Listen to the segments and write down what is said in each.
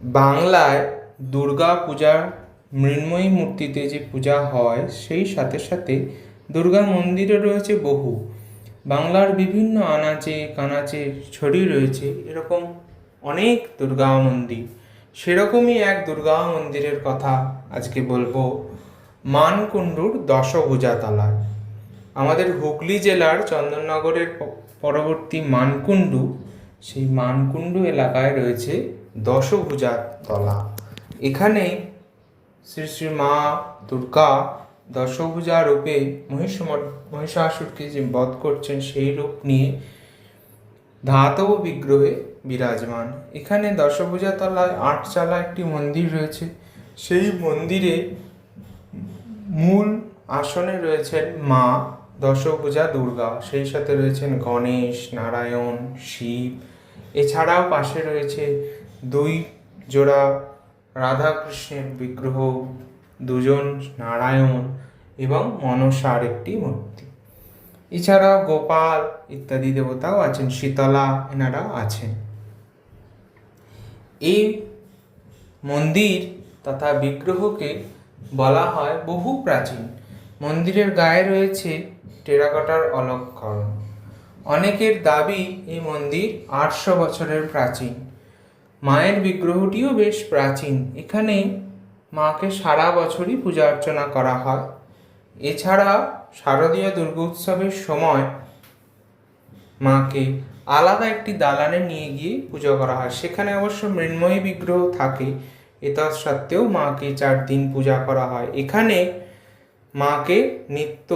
বাংলায় দুর্গা পূজার মৃন্ময়ী মূর্তিতে যে পূজা হয়, সেই সাথে সাথে দুর্গা মন্দিরও রয়েছে বহু। বাংলার বিভিন্ন আনাচে, কানাচে ছড়িয়ে রয়েছে, এরকম অনেক দুর্গা মন্দির। সেরকমই এক দুর্গা মন্দিরের কথা আজকে বলব। মানকুণ্ডুর দশভুজা তলায়। আমাদের হুগলি জেলার চন্দননগরের পরবর্তী মানকুণ্ডু, সেই মানকুণ্ডু এলাকায় রয়েছে দশভুজা তলা। এখানে শ্রী শ্রী মা দুর্গা দশভুজা রূপে মহিষ মহিষাসুরকে যে বধ করছেন, সেই রূপ নিয়ে ধাতব বিগ্রহে বিরাজমান। এখানে দশভুজা তলায় আটচালা একটি মন্দির রয়েছে। সেই মন্দিরে মূল আসনে রয়েছেন মা দশভুজা দুর্গা। সেই সাথে রয়েছেন গণেশ, নারায়ণ, শিব। এছাড়াও পাশে রয়েছে দুই জোড়া রাধাকৃষ্ণের বিগ্রহ, দুজন নারায়ণ এবং মনসার একটি মূর্তি। এছাড়াও গোপাল ইত্যাদি দেবতাও আছেন, শীতলা এনারা আছেন। এই মন্দির তথা বিগ্রহকে বলা হয় বহু প্রাচীন। মন্দিরের গায়ে রয়েছে টেরাকোটার অলঙ্করণ। অনেকের দাবি, এই মন্দির আটশো বছরের প্রাচীন। মায়ের বিগ্রহটিও বেশ প্রাচীন। এখানে মাকে সারা বছরই পূজা অর্চনা করা হয়। এছাড়া শারদীয় দুর্গোৎসবের সময় মাকে আলাদা একটি দালানে নিয়ে গিয়ে পুজো করা হয়। সেখানে অবশ্য মৃন্ময়ী বিগ্রহ থাকে এত সত্ত্বেও মাকে চার দিন পূজা করা হয়। এখানে মাকে নিত্য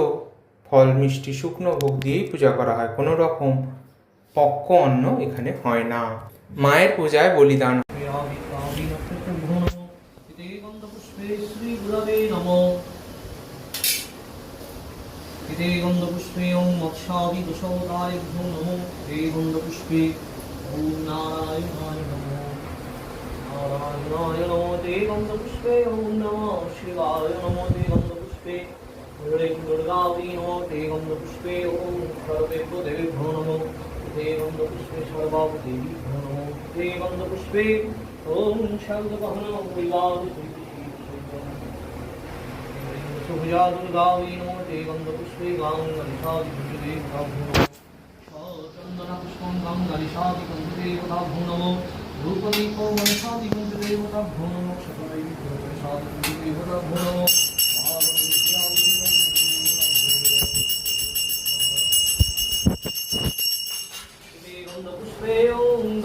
ফল, মিষ্টি, শুকনো ভোগ দিয়েই পূজা করা হয়। কোনো রকম পক্ক অন্ন এখানে হয় না। মায়ের পূজায় বলিদান। গন্ধপুষ্পে ওং মৎস্যাদি দশাবতারেভ্যো নমো হে গন্ধপুষ্পে ওং নারায়ণায় নমো নারায়ণায় নমো তে গন্ধপুষ্পে ওং নমঃ শিবায় নমো তে গন্ধপুষ্পে হরে দুর্গাবী নমো তে গন্ধপুষ্পে ওং সর্বেভ্যো দেবেভ্যো নমো তে গন্ধপুষ্পে সর্বাবদেবীভ্যো নমো তে গন্ধপুষ্পে ওং শব্দবহন পরিবার সুভুজা দুর্গাবী নমো তে গন্ধপুষ্পে গাং গলিষাদি কুঞ্জদে ভ্রাভ্যো নমো চন্দন পুষ্পং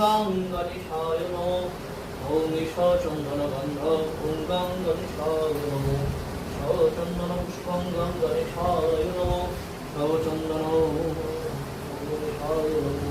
ওং গাং গলিষায় নমো ওং ঈশ চন্দন গন্ধ ওং গাং গলিষায় নমো চন্দন পুষ্পং গাং গণেশায় নমো নবচন্দন গণেশায় নমো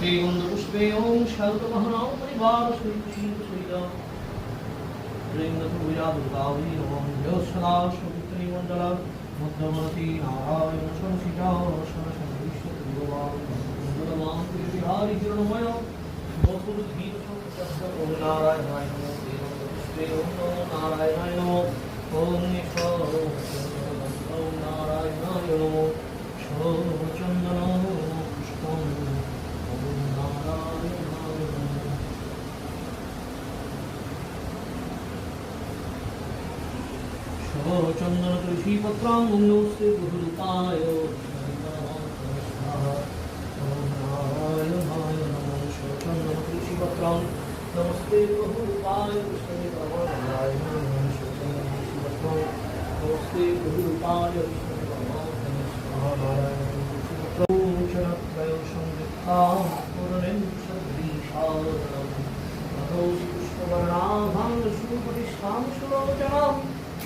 দেবন্দপুষ্পে ওং শালকমহনাও পরিবার সহিত দুর্গাবলী ওং সদা সপুত্রী মণ্ডল মধ্যমতি নারায়ণ সংসিতা সরস্বতী ভগবান মঙ্গলমাং বিহারি হিরণময় বকুল ধীর সংসপ্ত ওং নারায়ণায় নমো দেবন্দপুষ্পে ওং নমো নারায়ণায় নমো ওং ঈশ্বর ওং নারায়ণায় নমো পুষ্পং شی پھر چند پمستے بھو روپا نمستے पुष्पवर्णाभं सुपुटिष्ठां सुलोचनां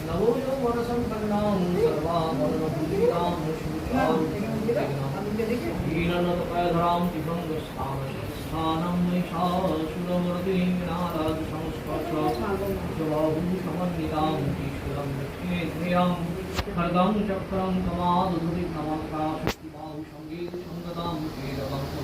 नमो यो मनसम्पन्नां सर्वामरणभूतां शुचां ीलनतपयधरां दिवं स्थानं महिषासुरमृतिं विनाराजसंस्पर्शबाहुसमन्वितां ईश्वरं लक्ष्मी ध्रियां खड्गं चक्रं कमादधुरि नमकाशक्तिबाहुसङ्गीतसङ्गतां कीरवन्तम्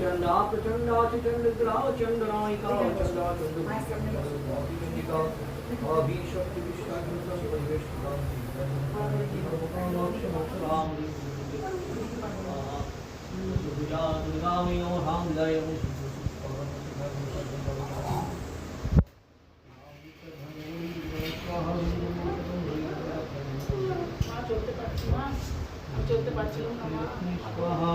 چنڈا پرچنڈا چنڈ گرا چندرائکا چنڈا چنڈا চলতে পারছিলাম না মা।